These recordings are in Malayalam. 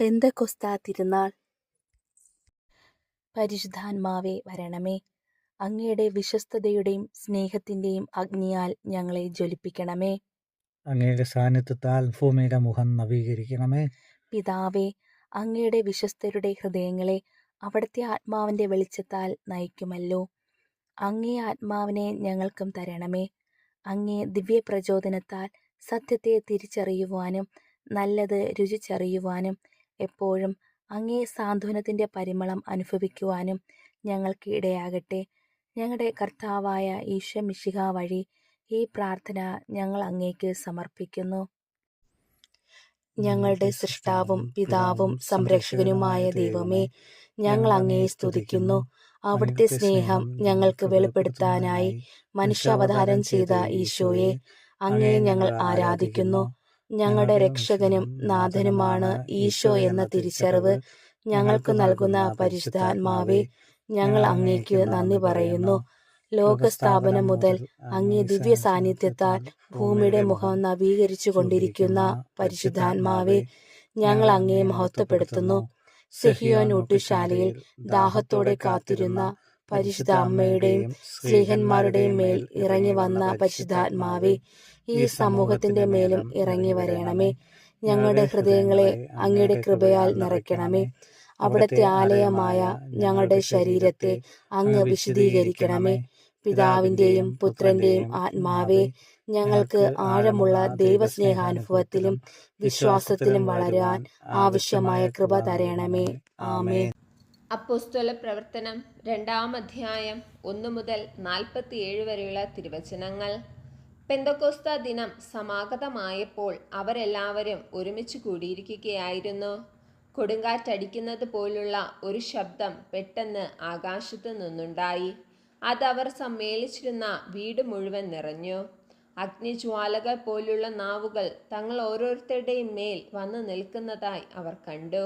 പെന്തക്കൊസ്താ തിരുനാൾ പരിശുദ്ധാൻമാവേ വരണമേ. അങ്ങയുടെ വിശ്വസ്തതയുടെയും സ്നേഹത്തിന്റെയും അഗ്നിയാൽ ഞങ്ങളെ ജ്വലിപ്പിക്കണമേ. അങ്ങയുടെ സാന്നിധ്യത്താൽ ഭൂമിയുടെ മുഖം നവീകരിക്കണമേ. പിതാവേ അങ്ങയുടെ വിശ്വസ്തരുടെ ഹൃദയങ്ങളെ അവിടുത്തെ ആത്മാവിന്റെ വെളിച്ചത്താൽ നയിക്കുമല്ലോ. അങ്ങേ ആത്മാവിനെ ഞങ്ങൾക്കും തരണമേ. അങ്ങേ ദിവ്യ പ്രചോദനത്താൽ സത്യത്തെ തിരിച്ചറിയുവാനും നല്ലത് രുചിച്ചറിയുവാനും എപ്പോഴും അങ്ങേ സാന്ത്വനത്തിന്റെ പരിമളം അനുഭവിക്കുവാനും ഞങ്ങൾക്ക് ഇടയാകട്ടെ. ഞങ്ങളുടെ കർത്താവായ ഈശോ മിശിഹ വഴി ഈ പ്രാർത്ഥന ഞങ്ങൾ അങ്ങേക്ക് സമർപ്പിക്കുന്നു. ഞങ്ങളുടെ സൃഷ്ടാവും പിതാവും സംരക്ഷകനുമായ ദൈവമേ ഞങ്ങൾ അങ്ങയെ സ്തുതിക്കുന്നു. അവിടുത്തെ സ്നേഹം ഞങ്ങൾക്ക് വെളിപ്പെടുത്താനായി മനുഷ്യാവതാരം ചെയ്ത ഈശോയെ അങ്ങേ ഞങ്ങൾ ആരാധിക്കുന്നു. ഞങ്ങളുടെ രക്ഷകനും നാഥനുമാണ് ഈശോ എന്ന തിരിച്ചറിവ്. ഞങ്ങൾക്ക് നൽകുന്ന പരിശുദ്ധാത്മാവെ ഞങ്ങൾ അങ്ങേക്ക് നന്ദി പറയുന്നു. ലോകസ്ഥാപനം മുതൽ അങ്ങേ ദിവ്യ സാന്നിധ്യത്താൽ ഭൂമിയുടെ മുഖം നവീകരിച്ചു കൊണ്ടിരിക്കുന്ന പരിശുദ്ധാത്മാവെ ഞങ്ങൾ അങ്ങേ മഹത്വപ്പെടുത്തുന്നു. സെഹിയോൻ ഊട്ടുശാലയിൽ ദാഹത്തോടെ കാത്തിരുന്ന പരിശുദ്ധ അമ്മയുടെയും സ്നേഹന്മാരുടെയും മേൽ ഇറങ്ങി വന്ന പരിശുദ്ധാത്മാവേ ഈ സമൂഹത്തിന്റെ മേലും ഇറങ്ങി വരണമേ. ഞങ്ങളുടെ ഹൃദയങ്ങളെ അങ്ങയുടെ കൃപയാൽ നിറയ്ക്കണമേ. അവിടുത്തെ ആലയമായ ഞങ്ങളുടെ ശരീരത്തെ അങ്ങ് വിശദീകരിക്കണമേ പിതാവിന്റെയും പുത്രന്റെയും ആത്മാവേ ഞങ്ങൾക്ക് ആഴമുള്ള ദൈവസ്നേഹാനുഭവത്തിലും വിശ്വാസത്തിലും വളരാൻ ആവശ്യമായ കൃപ തരണമേ. ആമേ അപ്പോസ്തല പ്രവർത്തനം രണ്ടാം അധ്യായം ഒന്ന് മുതൽ നാൽപ്പത്തിയേഴ് വരെയുള്ള തിരുവചനങ്ങൾ. പെന്തക്കോസ്ത ദിനം സമാഗതമായപ്പോൾ അവരെല്ലാവരും ഒരുമിച്ച് കൂടിയിരിക്കുകയായിരുന്നു. കൊടുങ്കാറ്റടിക്കുന്നത് പോലുള്ള ഒരു ശബ്ദം പെട്ടെന്ന് ആകാശത്ത് നിന്നുണ്ടായി. അതവർ സമ്മേളിച്ചിരുന്ന വീട് മുഴുവൻ നിറഞ്ഞു. അഗ്നിജ്വാലകൾ പോലുള്ള നാവുകൾ തങ്ങൾ ഓരോരുത്തരുടെയും മേൽ വന്നു നിൽക്കുന്നതായി അവർ കണ്ടു.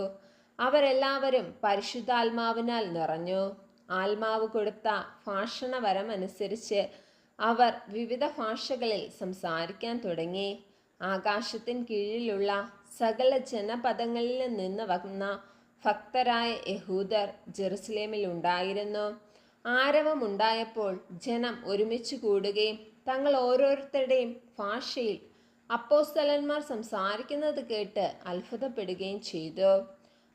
അവരെല്ലാവരും പരിശുദ്ധാത്മാവിനാൽ നിറഞ്ഞു. ആത്മാവ് കൊടുത്ത ഭാഷണവരമനുസരിച്ച് അവർ വിവിധ ഭാഷകളിൽ സംസാരിക്കാൻ തുടങ്ങി. ആകാശത്തിന് കീഴിലുള്ള സകല ജനപദങ്ങളിൽ നിന്ന് വന്ന ഭക്തരായ യഹൂദർ ജെറുസലേമിൽ ഉണ്ടായിരുന്നു. ആരവമുണ്ടായപ്പോൾ ജനം ഒരുമിച്ച് കൂടുകയും തങ്ങൾ ഓരോരുത്തരുടെയും ഭാഷയിൽ അപ്പോസ്തലന്മാർ സംസാരിക്കുന്നത് കേട്ട് അത്ഭുതപ്പെടുകയും ചെയ്തു.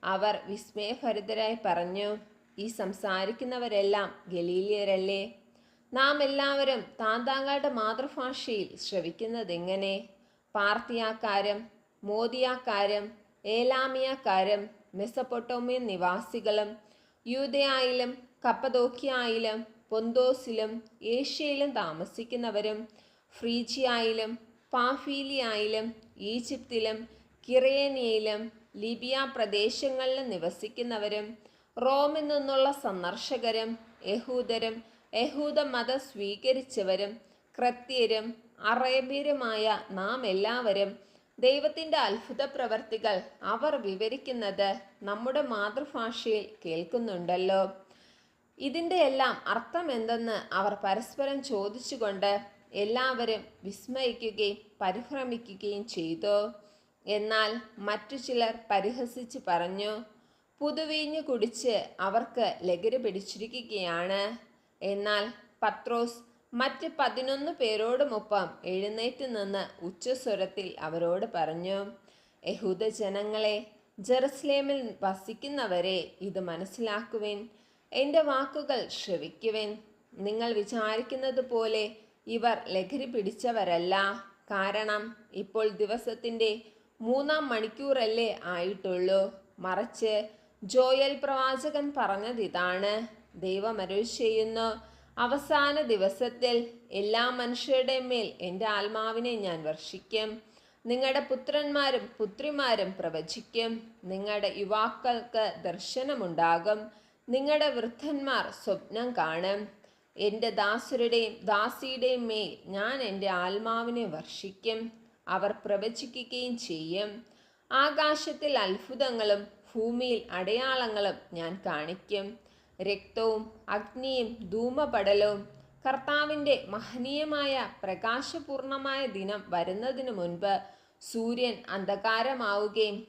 അവർ വിസ്മയഭരിതരായി പറഞ്ഞു ഈ സംസാരിക്കുന്നവരെല്ലാം ഗലീലിയരല്ലേ? നാം എല്ലാവരും താന്താങ്ങളുടെ മാതൃഭാഷയിൽ ശ്രവിക്കുന്നത് എങ്ങനെ പാർത്തിയാക്കാരം മോദിയാക്കാരം ഏലാമിയാക്കാരും മെസ്സപ്പൊട്ടോമിയൻ നിവാസികളും യൂതയായാലും കപ്പതോക്കിയായാലും പൊന്തോസിലും ഏഷ്യയിലും താമസിക്കുന്നവരും ഫ്രീജിയായാലും പാഫീലിയായാലും ഈജിപ്തിലും കിറേനിയയിലും ലിബിയ പ്രദേശങ്ങളിലും നിവസിക്കുന്നവരും റോമിൽ നിന്നുള്ള സന്ദർശകരും യഹൂദരും യഹൂദ മതം സ്വീകരിച്ചവരും ക്രത്യരും അറേബ്യരുമായ നാം എല്ലാവരും ദൈവത്തിന്റെ അത്ഭുത പ്രവർത്തികൾ അവർ വിവരിക്കുന്നത് നമ്മുടെ മാതൃഭാഷയിൽ കേൾക്കുന്നുണ്ടല്ലോ. ഇതിന്റെ എല്ലാം അർത്ഥം എന്തെന്ന് അവർ പരസ്പരം ചോദിച്ചുകൊണ്ട് എല്ലാവരും വിസ്മയിക്കുകയും പരിഭ്രമിക്കുകയും ചെയ്തു. എന്നാൽ മറ്റു ചിലർ പരിഹസിച്ച് പറഞ്ഞു പുതുവീഞ്ഞു കുടിച്ച് അവർക്ക് ലഹരി പിടിച്ചിരിക്കുകയാണ്. എന്നാൽ പത്രോസ് മറ്റ് പതിനൊന്ന് പേരോടുമൊപ്പം എഴുന്നേറ്റ് നിന്ന് ഉച്ചസ്വരത്തിൽ അവരോട് പറഞ്ഞു യഹൂദ ജനങ്ങളെ ജെറുസലേമിൽ വസിക്കുന്നവരെ ഇത് മനസ്സിലാക്കുവിൻ. എന്റെ വാക്കുകൾ ശ്രവിക്കുവിൻ. നിങ്ങൾ വിചാരിക്കുന്നത് പോലെ ഇവർ ലഹരി പിടിച്ചവരല്ല. കാരണം ഇപ്പോൾ ദിവസത്തിന്റെ മൂന്നാം മണിക്കൂറല്ലേ ആയിട്ടുള്ളൂ. മറിച്ച് ജോയൽ പ്രവാചകൻ പറഞ്ഞതിതാണ്. ദൈവം അരുൾ ചെയ്യുന്നു അവസാന ദിവസത്തിൽ എല്ലാ മനുഷ്യരുടെ മേൽ എന്റെ ആത്മാവിനെ ഞാൻ വർഷിക്കും. നിങ്ങളുടെ പുത്രന്മാരും പുത്രിമാരും പ്രവചിക്കും. നിങ്ങളുടെ യുവാക്കൾക്ക് ദർശനമുണ്ടാകും. നിങ്ങളുടെ വൃദ്ധന്മാർ സ്വപ്നം കാണും. എന്റെ ദാസരുടെയും ദാസിയുടെയും മേൽ ഞാൻ എന്റെ ആത്മാവിനെ വർഷിക്കും. അവർ പ്രവചിക്കുകയും ചെയ്യും. ആകാശത്തിൽ അത്ഭുതങ്ങളും ഭൂമിയിൽ അടയാളങ്ങളും ഞാൻ കാണിക്കും. രക്തവും അഗ്നിയും ധൂമപടലവും കർത്താവിന്റെ മഹനീയമായ പ്രകാശപൂർണമായ ദിനം വരുന്നതിനു മുൻപ് സൂര്യൻ അന്ധകാരമാവുകയും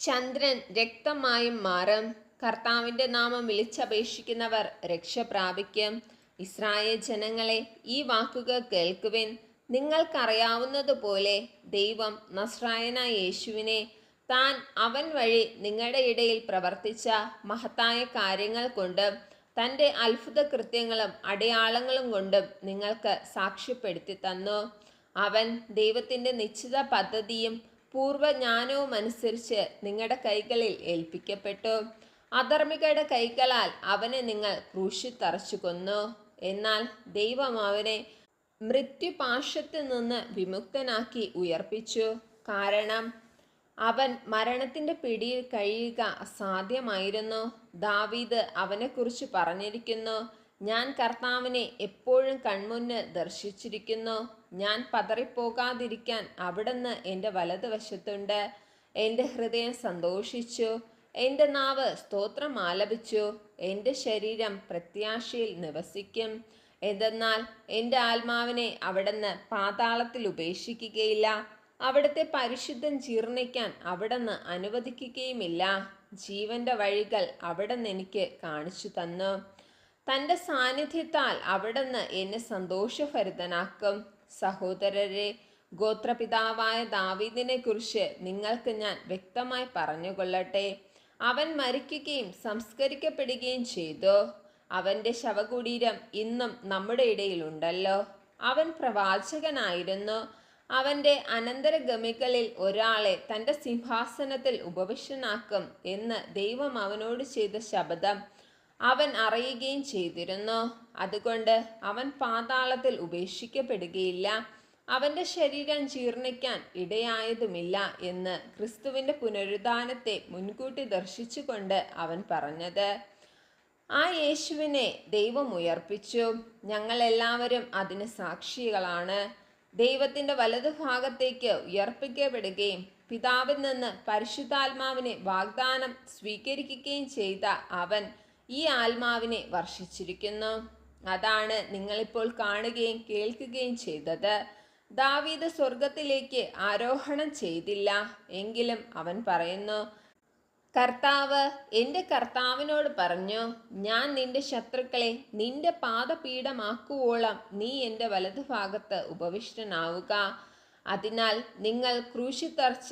ചന്ദ്രൻ രക്തമായും മാറും. കർത്താവിന്റെ നാമം വിളിച്ചപേക്ഷിക്കുന്നവർ രക്ഷ പ്രാപിക്കും. ഇസ്രായേൽ ജനങ്ങളെ ഈ വാക്കുകൾ കേൾക്കുവിൻ. നിങ്ങൾക്കറിയാവുന്നതുപോലെ ദൈവം നസ്രായനായ യേശുവിനെ താൻ അവൻ വഴി നിങ്ങളുടെ ഇടയിൽ പ്രവർത്തിച്ച മഹത്തായ കാര്യങ്ങൾ കൊണ്ട് തന്റെ അത്ഭുത കൃത്യങ്ങളും അടയാളങ്ങളും കൊണ്ടും നിങ്ങൾക്ക് സാക്ഷ്യപ്പെടുത്തി തന്നു. അവൻ ദൈവത്തിന്റെ നിശ്ചിത പദ്ധതിയും പൂർവജ്ഞാനവും അനുസരിച്ച് നിങ്ങളുടെ കൈകളിൽ ഏൽപ്പിക്കപ്പെട്ടു. അധർമ്മികളുടെ കൈകളാൽ അവനെ നിങ്ങൾ ക്രൂശിത്തറച്ചു കൊന്നു. എന്നാൽ ദൈവം അവനെ മൃത്യുപാശത്തിൽ നിന്ന് വിമുക്തനാക്കി ഉയർപ്പിച്ചു. കാരണം അവൻ മരണത്തിന്റെ പിടിയിൽ കഴിയുക അസാധ്യമായിരുന്നു ദാവീദ് അവനെക്കുറിച്ച് പറഞ്ഞിരിക്കുന്നു ഞാൻ കർത്താവിനെ എപ്പോഴും കൺമുന്ന് ദർശിച്ചിരിക്കുന്നു. ഞാൻ പതറിപ്പോകാതിരിക്കാൻ അവിടുന്ന് എന്റെ വലതുവശത്തുണ്ട്. എന്റെ ഹൃദയം സന്തോഷിച്ചു. എന്റെ നാവ് സ്തോത്രം ആലപിച്ചു. എന്റെ ശരീരം പ്രത്യാശയിൽ നിവസിക്കും. എന്തെന്നാൽ എന്റെ ആത്മാവിനെ അവിടുന്ന് പാതാളത്തിൽ ഉപേക്ഷിക്കുകയില്ല. അവിടുത്തെ പരിശുദ്ധം ജീർണിക്കാൻ അവിടുന്ന് അനുവദിക്കുകയുമില്ല. ജീവന്റെ വഴികൾ അവിടുന്ന് എനിക്ക് കാണിച്ചു തന്നു. തന്റെ സാന്നിധ്യത്താൽ അവിടുന്ന് എന്നെ സന്തോഷഭരിതനാക്കും. സഹോദരരെ ഗോത്രപിതാവായ ദാവീദിനെ കുറിച്ച് നിങ്ങൾക്ക് ഞാൻ വ്യക്തമായി പറഞ്ഞുകൊള്ളട്ടെ. അവൻ മരിക്കുകയും സംസ്കരിക്കപ്പെടുകയും ചെയ്തു. അവന്റെ ശവകുടീരം ഇന്നും നമ്മുടെ ഇടയിലുണ്ടല്ലോ. അവൻ പ്രവാചകനായിരുന്നു. അവന്റെ അനന്തരഗമികളിൽ ഒരാളെ തന്റെ സിംഹാസനത്തിൽ ഉപവിഷ്ടനാക്കും എന്ന് ദൈവം അവനോട് ചെയ്ത ശബ്ദം അവൻ അറിയുകയും ചെയ്തിരുന്നു. അതുകൊണ്ട് അവൻ പാതാളത്തിൽ ഉപേക്ഷിക്കപ്പെടുകയില്ല. അവന്റെ ശരീരം ജീർണിക്കാൻ ഇടയായതുമില്ല എന്ന് ക്രിസ്തുവിന്റെ പുനരുദ്ധാനത്തെ മുൻകൂട്ടി ദർശിച്ചുകൊണ്ട് അവൻ പറഞ്ഞത്. ആ യേശുവിനെ ദൈവം ഉയർപ്പിച്ചു. ഞങ്ങളെല്ലാവരും അതിന് സാക്ഷികളാണ്. ദൈവത്തിന്റെ വലതുഭാഗത്തേക്ക് ഉയർപ്പിക്കപ്പെടുകയും പിതാവിൽ നിന്ന് പരിശുദ്ധാത്മാവിനെ വാഗ്ദാനം സ്വീകരിക്കുകയും ചെയ്ത അവൻ ഈ ആത്മാവിനെ വർഷിച്ചിരിക്കുന്നു. അതാണ് നിങ്ങളിപ്പോൾ കാണുകയും കേൾക്കുകയും ചെയ്തത്. ദാവീദ് സ്വർഗത്തിലേക്ക് ആരോഹണം ചെയ്തില്ല. എങ്കിലും അവൻ പറയുന്നു കർത്താവ് എന്റെ കർത്താവിനോട് പറഞ്ഞു ഞാൻ നിന്റെ ശത്രുക്കളെ നിന്റെ പാദപീഠമാക്കുവോളം നീ എന്റെ വലതുഭാഗത്ത് ഉപവിഷ്ടനാവുക. അതിനാൽ നിങ്ങൾ ക്രൂശിത്തർച്ച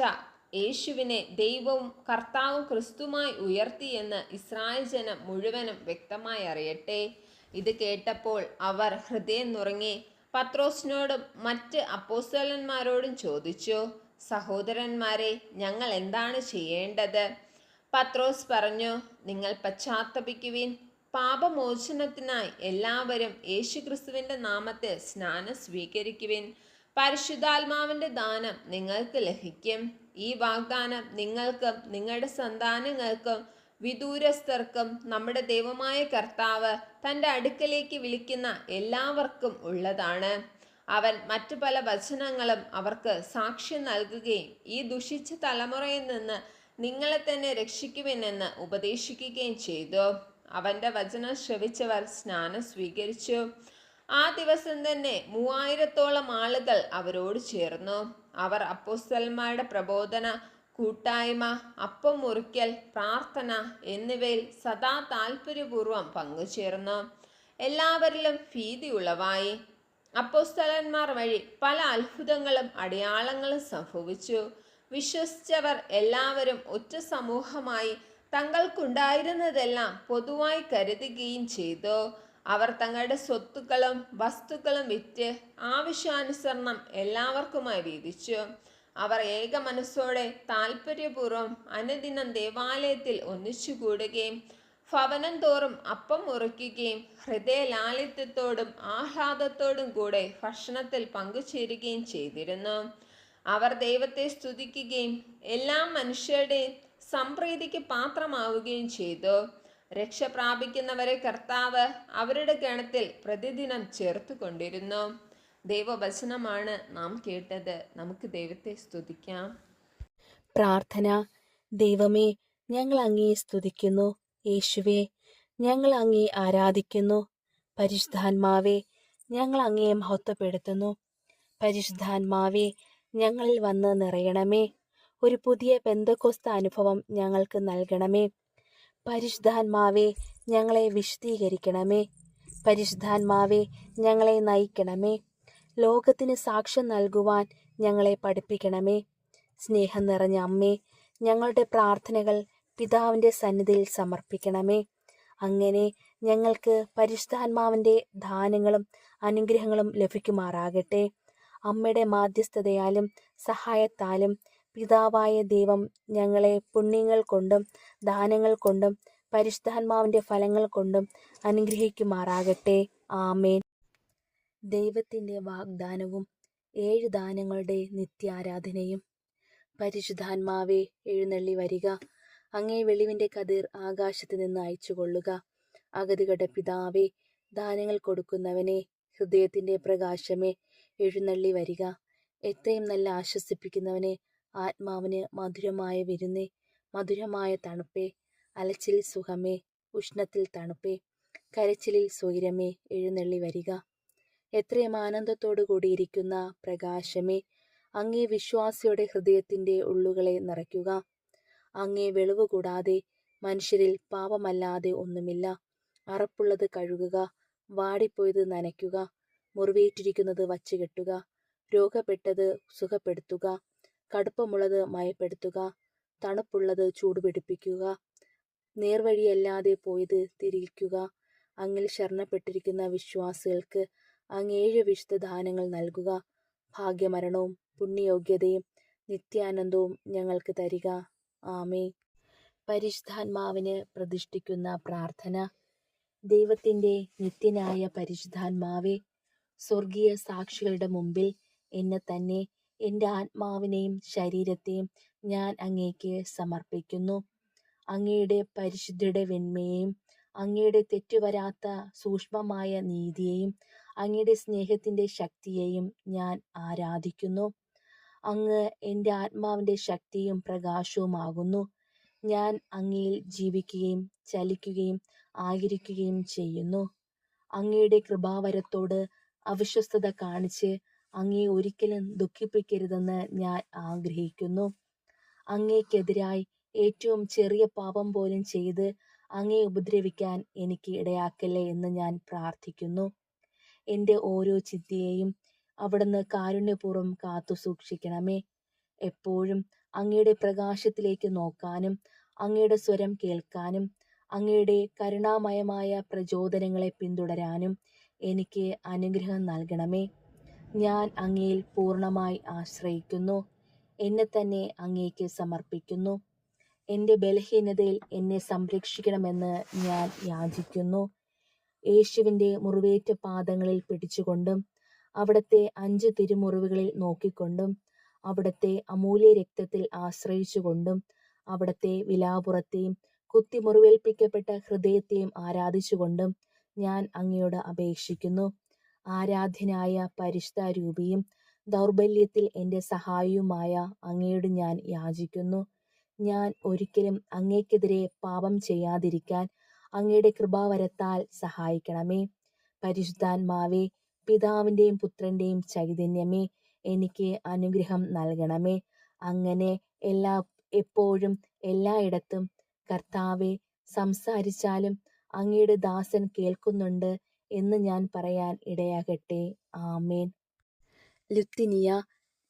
യേശുവിനെ ദൈവവും കർത്താവും ക്രിസ്തുമായി ഉയർത്തിയെന്ന് ഇസ്രായേൽ ജനം മുഴുവനും വ്യക്തമായി അറിയട്ടെ. ഇത് കേട്ടപ്പോൾ അവർ ഹൃദയം നുറങ്ങി പത്രോസിനോടും മറ്റ് അപ്പോസ്തലന്മാരോടും ചോദിച്ചു സഹോദരന്മാരെ ഞങ്ങൾ എന്താണ് ചെയ്യേണ്ടത്? പത്രോസ് പറഞ്ഞു നിങ്ങൾ പശ്ചാത്തപിക്കുവിൻ. പാപമോചനത്തിനായി എല്ലാവരും യേശുക്രിസ്തുവിന്റെ നാമത്തെ സ്നാനം സ്വീകരിക്കുവിൻ. പരിശുദ്ധാത്മാവിന്റെ ദാനം നിങ്ങൾക്ക് ലഭിക്കും. ഈ വാഗ്ദാനം നിങ്ങൾക്കും നിങ്ങളുടെ സന്താനങ്ങൾക്കും വിദൂരസ്ഥർക്കും നമ്മുടെ ദൈവമായ കർത്താവ് തന്റെ അടുക്കലേക്ക് വിളിക്കുന്ന എല്ലാവർക്കും ഉള്ളതാണ്. അവൻ മറ്റു പല വചനങ്ങളും അവർക്ക് സാക്ഷ്യം നൽകുകയും ഈ ദുഷിച്ച തലമുറയിൽ നിന്ന് നിങ്ങളെ തന്നെ രക്ഷിക്കുവിനെന്ന് ഉപദേശിക്കുകയും ചെയ്തു. അവന്റെ വചനം ശ്രവിച്ചവർ സ്നാനം സ്വീകരിച്ചു. ആ ദിവസം തന്നെ മൂവായിരത്തോളം ആളുകൾ അവരോട് ചേർന്നു. അവർ അപ്പോസ്തലന്മാരുടെ പ്രബോധന കൂട്ടായ്മ അപ്പം മുറിക്കൽ പ്രാർത്ഥന എന്നിവയിൽ സദാ താല്പര്യപൂർവം പങ്കുചേർന്നു. എല്ലാവരിലും ഭീതി ഉളവായി. അപ്പോസ്തലന്മാർ വഴി പല അത്ഭുതങ്ങളും അടയാളങ്ങളും സംഭവിച്ചു. വിശ്വസിച്ചവർ എല്ലാവരും ഒറ്റ സമൂഹമായി തങ്ങൾക്കുണ്ടായിരുന്നതെല്ലാം പൊതുവായി കരുതുകയും ചെയ്തു. അവർ തങ്ങളുടെ സ്വത്തുക്കളും വസ്തുക്കളും വിറ്റ് ആവശ്യാനുസരണം എല്ലാവർക്കുമായി വീതിച്ചു. അവർ ഏക മനസ്സോടെ താല്പര്യപൂർവം അനുദിനം ദേവാലയത്തിൽ ഒന്നിച്ചുകൂടുകയും ഭവനം തോറും അപ്പം മുറിക്കുകയും ഹൃദയലാളിത്യത്തോടും ആഹ്ലാദത്തോടും കൂടെ ഭക്ഷണത്തിൽ പങ്കുചേരുകയും ചെയ്തിരുന്നു. അവർ ദൈവത്തെ സ്തുതിക്കുകയും എല്ലാ മനുഷ്യരുടെയും സംപ്രീതിക്ക് പാത്രമാവുകയും ചെയ്തു. രക്ഷ പ്രാപിക്കുന്നവരെ കർത്താവ് അവരുടെ ഗണത്തിൽ പ്രതിദിനം ചേർത്തുകൊണ്ടിരുന്നു. ദൈവവചനമാണ് നാം കേട്ടത്. നമുക്ക് ദൈവത്തെ സ്തുതിക്കാം. പ്രാർത്ഥന. ദൈവമേ ഞങ്ങൾ അങ്ങേ സ്തുതിക്കുന്നു. യേശുവേ ഞങ്ങൾ അങ്ങേ ആരാധിക്കുന്നു. പരിശുദ്ധാത്മാവേ ഞങ്ങൾ അങ്ങേ മഹത്വപ്പെടുത്തുന്നു. പരിശുദ്ധാത്മാവേ ഞങ്ങളിൽ വന്ന് നിറയണമേ. ഒരു പുതിയ പെന്തക്കോസ്ത അനുഭവം ഞങ്ങൾക്ക് നൽകണമേ. പരിശുദ്ധാത്മാവെ ഞങ്ങളെ വിശദീകരിക്കണമേ പരിശുദ്ധാത്മാവെ ഞങ്ങളെ നയിക്കണമേ. ലോകത്തിന് സാക്ഷ്യം നൽകുവാൻ ഞങ്ങളെ പഠിപ്പിക്കണമേ. സ്നേഹം നിറഞ്ഞ അമ്മേ ഞങ്ങളുടെ പ്രാർത്ഥനകൾ പിതാവിന്റെ സന്നിധിയിൽ സമർപ്പിക്കണമേ. അങ്ങനെ ഞങ്ങൾക്ക് പരിശുദ്ധാത്മാവിന്റെ ദാനങ്ങളും അനുഗ്രഹങ്ങളും ലഭിക്കുമാറാകട്ടെ. അമ്മയുടെ മാധ്യസ്ഥതയാലും സഹായത്താലും പിതാവായ ദൈവം ഞങ്ങളെ പുണ്യങ്ങൾ കൊണ്ടും ദാനങ്ങൾ കൊണ്ടും പരിശുദ്ധാത്മാവിന്റെ ഫലങ്ങൾ കൊണ്ടും അനുഗ്രഹിക്കുമാറാകട്ടെ. ആമേൻ. ദൈവത്തിന്റെ വാഗ്ദാനവും ഏഴ് ദാനങ്ങളുടെ നിത്യാരാധനയും. പരിശുദ്ധാത്മാവെ എഴുന്നള്ളി വരിക. അങ്ങേ വെളിവിന്റെ കതിർ ആകാശത്ത് നിന്ന് അയച്ചുകൊള്ളുക. അഗതികട പിതാവേ ദാനങ്ങൾ കൊടുക്കുന്നവനെ ഹൃദയത്തിന്റെ പ്രകാശമേ എഴുന്നള്ളി വരിക. എത്രയും നല്ല ആശ്വസിപ്പിക്കുന്നവനെ ആത്മാവിന് മധുരമായ വിരുന്നേ മധുരമായ തണുപ്പേ. അലച്ചിൽ സുഖമേ ഉഷ്ണത്തിൽ തണുപ്പേ. കരച്ചിലിൽ സ്വൈരമേ എഴുന്നള്ളി വരിക. എത്രയും ആനന്ദത്തോടു കൂടിയിരിക്കുന്ന പ്രകാശമേ അങ്ങേ വിശ്വാസിയുടെ ഹൃദയത്തിന്റെ ഉള്ളുകളെ നിറയ്ക്കുക. അങ്ങേ വെളിവ് കൂടാതെ മനുഷ്യരിൽ പാപമല്ലാതെ ഒന്നുമില്ല. അറപ്പുള്ളത് കഴുകുക വാടിപ്പോയത് നനയ്ക്കുക. മുറിവേറ്റിരിക്കുന്നത് വച്ചുകെട്ടുക. രോഗപ്പെട്ടത് സുഖപ്പെടുത്തുക. കടുപ്പമുള്ളത് മയപ്പെടുത്തുക. തണുപ്പുള്ളത് ചൂടുപിടിപ്പിക്കുക. നേർവഴിയല്ലാതെ പോയത് തിരിയിക്കുക. അങ്ങിൽ ശരണപ്പെട്ടിരിക്കുന്ന വിശ്വാസികൾക്ക് അങ്ങ് ഏഴ് വിശുദ്ധ ദാനങ്ങൾ നൽകുക. ഭാഗ്യമരണവും പുണ്യയോഗ്യതയും നിത്യാനന്ദവും ഞങ്ങൾക്ക് തരിക. ആമേ പരിശുദ്ധാത്മാവിന് പ്രതിഷ്ഠിക്കുന്ന പ്രാർത്ഥന. ദൈവത്തിന്റെ നിത്യനായ പരിശുദ്ധാത്മാവെ സ്വർഗീയ സാക്ഷികളുടെ മുമ്പിൽ എന്നെ തന്നെ എന്റെ ആത്മാവിനെയും ശരീരത്തെയും ഞാൻ അങ്ങേക്ക് സമർപ്പിക്കുന്നു. അങ്ങയുടെ പരിശുദ്ധിയുടെ വെണ്മയെയും അങ്ങയുടെ തെറ്റുവരാത്ത സൂക്ഷ്മമായ നീതിയെയും അങ്ങയുടെ സ്നേഹത്തിന്റെ ശക്തിയെയും ഞാൻ ആരാധിക്കുന്നു. അങ്ങ് എന്റെ ആത്മാവിന്റെ ശക്തിയും പ്രകാശവുമാകുന്നു. ഞാൻ അങ്ങയിൽ ജീവിക്കുകയും ചലിക്കുകയും ആയിരിക്കുകയും ചെയ്യുന്നു. അങ്ങയുടെ കൃപാവരത്തോട് അവിശ്വസ്തത കാണിച്ച് അങ്ങേ ഒരിക്കലും ദുഃഖിപ്പിക്കരുതെന്ന് ഞാൻ ആഗ്രഹിക്കുന്നു. അങ്ങേക്കെതിരായി ഏറ്റവും ചെറിയ പാപം പോലും ചെയ്ത് അങ്ങേ ഉപദ്രവിക്കാൻ എനിക്ക് ഇടയാക്കല്ലേ എന്ന് ഞാൻ പ്രാർത്ഥിക്കുന്നു. എന്റെ ഓരോ ചിന്തയെയും അവിടുന്ന് കാരുണ്യപൂർവം കാത്തു സൂക്ഷിക്കണമേ. എപ്പോഴും അങ്ങയുടെ പ്രകാശത്തിലേക്ക് നോക്കാനും അങ്ങയുടെ സ്വരം കേൾക്കാനും അങ്ങയുടെ കരുണാമയമായ പ്രചോദനങ്ങളെ പിന്തുടരാനും എനിക്ക് അനുഗ്രഹം നൽകണമേ. ഞാൻ അങ്ങയിൽ പൂർണമായി ആശ്രയിക്കുന്നു. എന്നെ തന്നെ അങ്ങേക്ക് സമർപ്പിക്കുന്നു. എന്റെ ബലഹീനതയിൽ എന്നെ സംരക്ഷിക്കണമെന്ന് ഞാൻ യാചിക്കുന്നു. യേശുവിന്റെ മുറിവേറ്റ പാദങ്ങളിൽ പിടിച്ചുകൊണ്ടും അവിടുത്തെ അഞ്ച് തിരുമുറിവുകളിൽ നോക്കിക്കൊണ്ടും അവിടുത്തെ അമൂല്യ രക്തത്തിൽ ആശ്രയിച്ചുകൊണ്ടും അവിടുത്തെ വിലാപുറത്തെയും കുത്തിമുറിവേൽപ്പിക്കപ്പെട്ട ഹൃദയത്തെയും ആരാധിച്ചുകൊണ്ടും ഞാൻ അങ്ങയോട് അപേക്ഷിക്കുന്നു. ആരാധ്യനായ പരിഷ്ഠാരൂപിയും ദൗർബല്യത്തിൽ എന്റെ സഹായിയുമായ അങ്ങയോട് ഞാൻ യാചിക്കുന്നു. ഞാൻ ഒരിക്കലും അങ്ങേക്കെതിരെ പാപം ചെയ്യാതിരിക്കാൻ അങ്ങയുടെ കൃപാവരത്താൽ സഹായിക്കണമേ. പരിശുദ്ധാത്മാവേ പിതാവിന്റെയും പുത്രന്റെയും ചൈതന്യമേ എനിക്ക് അനുഗ്രഹം നൽകണമേ. അങ്ങനെ എല്ലാ എപ്പോഴും എല്ലായിടത്തും കർത്താവെ സംസാരിച്ചാലും അങ്ങയുടെ ദാസൻ കേൾക്കുന്നുണ്ട് എന്ന് ഞാൻ പറയാൻ ഇടയാകട്ടെ. ആമേൻ. ലുത്തിനിയ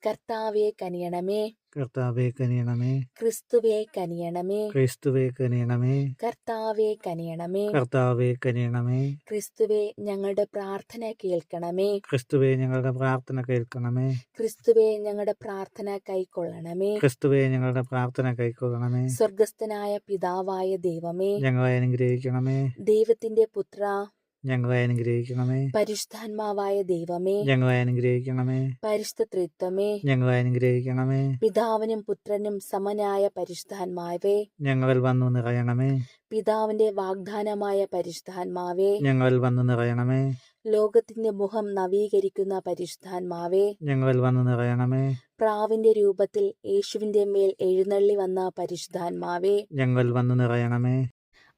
കർത്താവെ കനിയണമേ. കർത്താവെ കനിയണമേ. ക്രിസ്തുവെ കനിയണമേ. ക്രിസ്തുവെ കനിയണമേ. കർത്താവെ കനിയണമേ. കർത്താവെ കനിയണമേ. ക്രിസ്തുവെ ഞങ്ങളുടെ പ്രാർത്ഥന കേൾക്കണമേ. ക്രിസ്തുവെ ഞങ്ങളുടെ പ്രാർത്ഥന കേൾക്കണമേ. ക്രിസ്തുവെ ഞങ്ങളുടെ പ്രാർത്ഥന കൈക്കൊള്ളണമേ. ക്രിസ്തുവെ ഞങ്ങളുടെ പ്രാർത്ഥന കൈക്കൊള്ളണമേ. സ്വർഗസ്ഥനായ പിതാവായ ദൈവമേ. ഞങ്ങളെ അനുഗ്രഹിക്കണമേ. ദൈവത്തിന്റെ പുത്ര ഞങ്ങളെ അനുഗ്രഹിക്കണമേ. പരിശുദ്ധാത്മാവായ ദൈവമേ. ഞങ്ങളെ അനുഗ്രഹിക്കണമേ. പരിശുദ്ധ ത്രിത്വമേ ഞങ്ങളെ അനുഗ്രഹിക്കണമേ. പിതാവിനും പുത്രനും സമനായ പരിശുദ്ധാത്മാവേ. ഞങ്ങളിൽ വന്നു നിറയണമേ. പിതാവിന്റെ വാഗ്ദാനമായ പരിശുദ്ധാത്മാവേ. ഞങ്ങളിൽ വന്നു നിറയണമേ. ലോകത്തിന്റെ മുഖം നവീകരിക്കുന്ന പരിശുദ്ധാത്മാവേ. ഞങ്ങളിൽ വന്നു നിറയണമേ. പ്രാവിന്റെ രൂപത്തിൽ യേശുവിന്റെ മേൽ എഴുന്നള്ളി വന്ന പരിശുദ്ധാത്മാവേ. ഞങ്ങളിൽ വന്നു നിറയണമേ.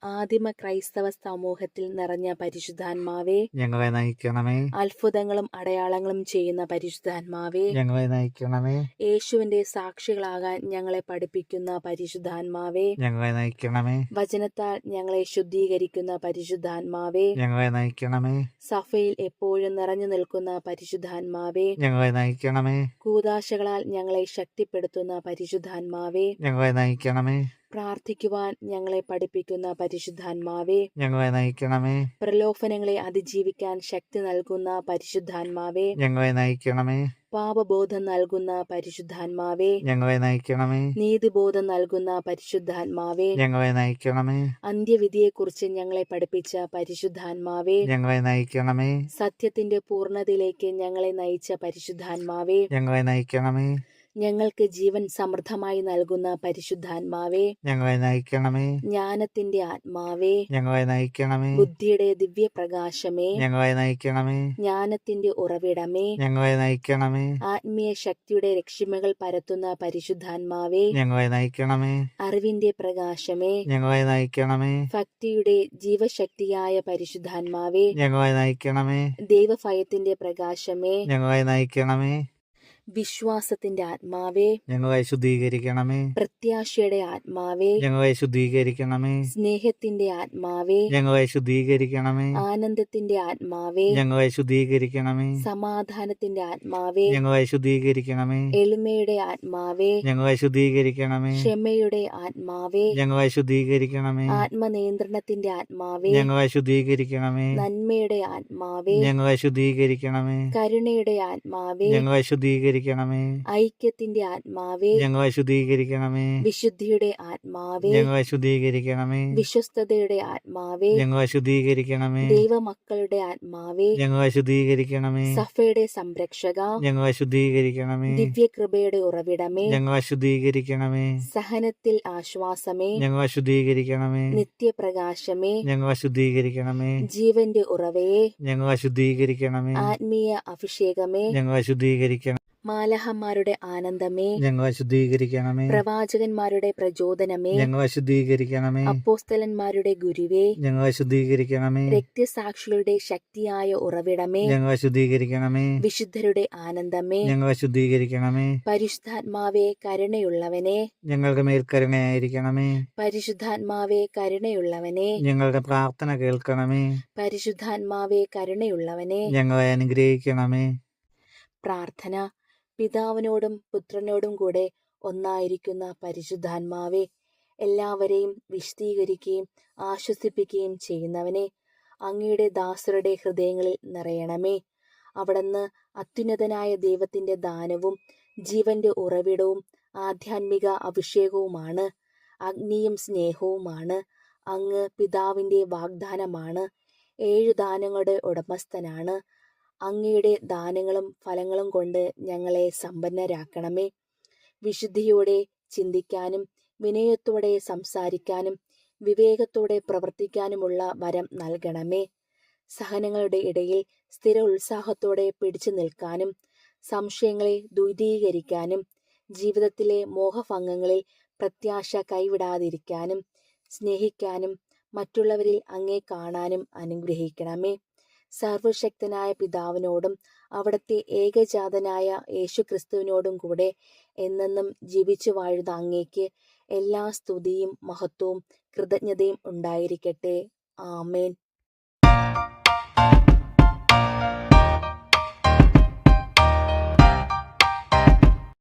ആദിമ ക്രൈസ്തവ സമൂഹത്തിൽ നിറഞ്ഞ പരിശുദ്ധാത്മാവേ ഞങ്ങളെ നയിക്കണമേ. അത്ഭുതങ്ങളും അടയാളങ്ങളും ചെയ്യുന്ന പരിശുദ്ധാത്മാവേ ഞങ്ങളെ നയിക്കണമേ. യേശുവിന്റെ സാക്ഷികളാകാൻ ഞങ്ങളെ പഠിപ്പിക്കുന്ന പരിശുദ്ധാത്മാവേ ഞങ്ങളെ നയിക്കണമേ. വചനത്താൽ ഞങ്ങളെ ശുദ്ധീകരിക്കുന്ന പരിശുദ്ധാത്മാവേ ഞങ്ങളെ നയിക്കണമേ. സഫയിൽ എപ്പോഴും നിറഞ്ഞു നിൽക്കുന്ന പരിശുദ്ധാത്മാവേ ഞങ്ങളെ നയിക്കണമേ. കൂതാശകളാൽ ഞങ്ങളെ ശക്തിപ്പെടുത്തുന്ന പരിശുദ്ധാത്മാവേ ഞങ്ങളെ നയിക്കണമേ. പ്രാർത്ഥിക്കുവാൻ ഞങ്ങളെ പഠിപ്പിക്കുന്ന പരിശുദ്ധാത്മാവേ ഞങ്ങളെ നയിക്കണമേ. പ്രലോഭനങ്ങളെ അതിജീവിക്കാൻ ശക്തി നൽകുന്ന പരിശുദ്ധാത്മാവേ ഞങ്ങളെ നയിക്കണമേ. പാപബോധം നൽകുന്ന പരിശുദ്ധാത്മാവേ ഞങ്ങളെ നയിക്കണമേ. നീതിബോധം നൽകുന്ന പരിശുദ്ധാത്മാവേ ഞങ്ങളെ നയിക്കണമേ. അന്ത്യവിധിയെക്കുറിച്ച് ഞങ്ങളെ പഠിപ്പിച്ച പരിശുദ്ധാത്മാവേ ഞങ്ങളെ നയിക്കണമേ. സത്യത്തിന്റെ പൂർണതയിലേക്ക് ഞങ്ങളെ നയിച്ച പരിശുദ്ധാത്മാവേ ഞങ്ങളെ നയിക്കണമേ. ഞങ്ങൾക്ക് ജീവൻ സമൃദ്ധമായി നൽകുന്ന പരിശുദ്ധാത്മാവേ ഞങ്ങളെ നയിക്കണമേ. ജ്ഞാനത്തിന്റെ ആത്മാവേ ഞങ്ങളെ നയിക്കണമേ. ബുദ്ധിയുടെ ദിവ്യ പ്രകാശമേ ഞങ്ങളെ നയിക്കണമേ. ജ്ഞാനത്തിന്റെ ഉറവിടമേ ഞങ്ങളെ നയിക്കണമേ. ആത്മീയ ശക്തിയുടെ രക്ഷിമകൾ പരത്തുന്ന പരിശുദ്ധാത്മാവേ ഞങ്ങളെ നയിക്കണമേ. അറിവിന്റെ പ്രകാശമേ ഞങ്ങളെ നയിക്കണമേ. ഭക്തിയുടെ ജീവശക്തിയായ പരിശുദ്ധാത്മാവേ ഞങ്ങളെ നയിക്കണമേ. ദൈവഭയത്തിന്റെ പ്രകാശമേ ഞങ്ങളെ നയിക്കണമേ. വിശ്വാസത്തിന്റെ ആത്മാവേ ഞങ്ങളെ ശുദ്ധീകരിക്കണമേ പ്രത്യാശയുടെ ആത്മാവേ ഞങ്ങളെ ശുദ്ധീകരിക്കണമേ സ്നേഹത്തിന്റെ ആത്മാവേ ഞങ്ങളെ ശുദ്ധീകരിക്കണമേ ആനന്ദത്തിന്റെ ആത്മാവേ ഞങ്ങളെ ശുദ്ധീകരിക്കണമേ സമാധാനത്തിന്റെ ആത്മാവേ ഞങ്ങളെ ശുദ്ധീകരിക്കണമേ എളിമയുടെ ആത്മാവേ ഞങ്ങളെ ശുദ്ധീകരിക്കണമേ ക്ഷമയുടെ ആത്മാവേ ഞങ്ങളെ ശുദ്ധീകരിക്കണമേ ആത്മനിയന്ത്രണത്തിന്റെ ആത്മാവേ ഞങ്ങളെ ശുദ്ധീകരിക്കണമേ നന്മയുടെ ആത്മാവേ ഞങ്ങളെ ശുദ്ധീകരിക്കണമേ കരുണയുടെ ആത്മാവേ ഞങ്ങളെ ശുദ്ധീകരിക്കണമേ ഐക്യത്തിന്റെ ആത്മാവേ ഞങ്ങളെ ശുദ്ധീകരിക്കണമേ വിശുദ്ധിയുടെ ആത്മാവേ ഞങ്ങളെ ശുദ്ധീകരിക്കണമേ വിശ്വസ്തയുടെ ആത്മാവേ ഞങ്ങളെ ശുദ്ധീകരിക്കണമേ ദൈവമക്കളുടെ ആത്മാവേ ഞങ്ങളെ ശുദ്ധീകരിക്കണമേ സഫയുടെ സംരക്ഷക ഞങ്ങളെ ശുദ്ധീകരിക്കണമേ ദിവ്യകൃപയുടെ ഉറവിടമേ ഞങ്ങളെ ശുദ്ധീകരിക്കണമേ സഹനത്തിൽ ആശ്വാസമേ ഞങ്ങളെ ശുദ്ധീകരിക്കണമേ നിത്യപ്രകാശമേ ഞങ്ങളെ ശുദ്ധീകരിക്കണമേ ജീവന്റെ ഉറവയെ ഞങ്ങളെ ശുദ്ധീകരിക്കണമേ ആത്മീയ അഭിഷേകമേ ഞങ്ങളെ ശുദ്ധീകരിക്കണം മാലഹന്മാരുടെ ആനന്ദമേ. ഞങ്ങൾ ശുദ്ധീകരിക്കണമേ പ്രവാചകന്മാരുടെ പ്രചോദനമേ. ഞങ്ങൾ ശുദ്ധീകരിക്കണമേ അപ്പോസ്തലന്മാരുടെ ഗുരുവേ. ഞങ്ങൾ ശുദ്ധീകരിക്കണമേ രക്തസാക്ഷികളുടെ ശക്തിയായ ഉറവിടമേ. ഞങ്ങൾ ശുദ്ധീകരിക്കണമേ വിശുദ്ധരുടെ ആനന്ദമേ. ഞങ്ങൾ ശുദ്ധീകരിക്കണമേ പരിശുദ്ധാത്മാവേ കരുണയുള്ളവനെ. ഞങ്ങൾക്ക് മേൽ കരുണയായിരിക്കണമേ. പരിശുദ്ധാത്മാവേ കരുണയുള്ളവനെ. ഞങ്ങളുടെ പ്രാർത്ഥന കേൾക്കണമേ. പരിശുദ്ധാത്മാവേ കരുണയുള്ളവനെ. ഞങ്ങളെ അനുഗ്രഹിക്കണമേ. പ്രാർത്ഥന പിതാവിനോടും പുത്രനോടും കൂടെ ഒന്നായിരിക്കുന്ന പരിശുദ്ധാത്മാവെ എല്ലാവരെയും വിശദീകരിക്കുകയും ആശ്വസിപ്പിക്കുകയും ചെയ്യുന്നവനെ അങ്ങയുടെ ദാസരുടെ ഹൃദയങ്ങളിൽ നിറയണമേ. അവിടുന്ന് അത്യുന്നതനായ ദൈവത്തിന്റെ ദാനവും ജീവന്റെ ഉറവിടവും ആധ്യാത്മിക അഭിഷേകവുമാണ് അഗ്നിയും സ്നേഹവുമാണ് അങ്ങ് പിതാവിന്റെ വാഗ്ദാനമാണ് ഏഴു ദാനങ്ങളുടെ ഉടമസ്ഥനാണ്. അങ്ങയുടെ ദാനങ്ങളും ഫലങ്ങളും കൊണ്ട് ഞങ്ങളെ സമ്പന്നരാക്കണമേ. വിശുദ്ധിയോടെ ചിന്തിക്കാനും വിനയത്തോടെ സംസാരിക്കാനും വിവേകത്തോടെ പ്രവർത്തിക്കാനുമുള്ള വരം നൽകണമേ. സഹനങ്ങളുടെ ഇടയിൽ സ്ഥിര ഉത്സാഹത്തോടെ പിടിച്ചു നിൽക്കാനും സംശയങ്ങളെ ദുരീകരിക്കാനും ജീവിതത്തിലെ മോഹഭംഗങ്ങളിൽ പ്രത്യാശ കൈവിടാതിരിക്കാനും സ്നേഹിക്കാനും മറ്റുള്ളവരിൽ അങ്ങേ കാണാനും അനുഗ്രഹിക്കണമേ. സർവശക്തനായ പിതാവിനോടും അവിടുത്തെ ഏകജാതനായ യേശുക്രിസ്തുവിനോടും കൂടെ എന്നെന്നും ജീവിച്ചു വാഴുന്ന അങ്ങേക്ക് എല്ലാ സ്തുതിയും മഹത്വവും കൃതജ്ഞതയും ഉണ്ടായിരിക്കട്ടെ. ആമേൻ.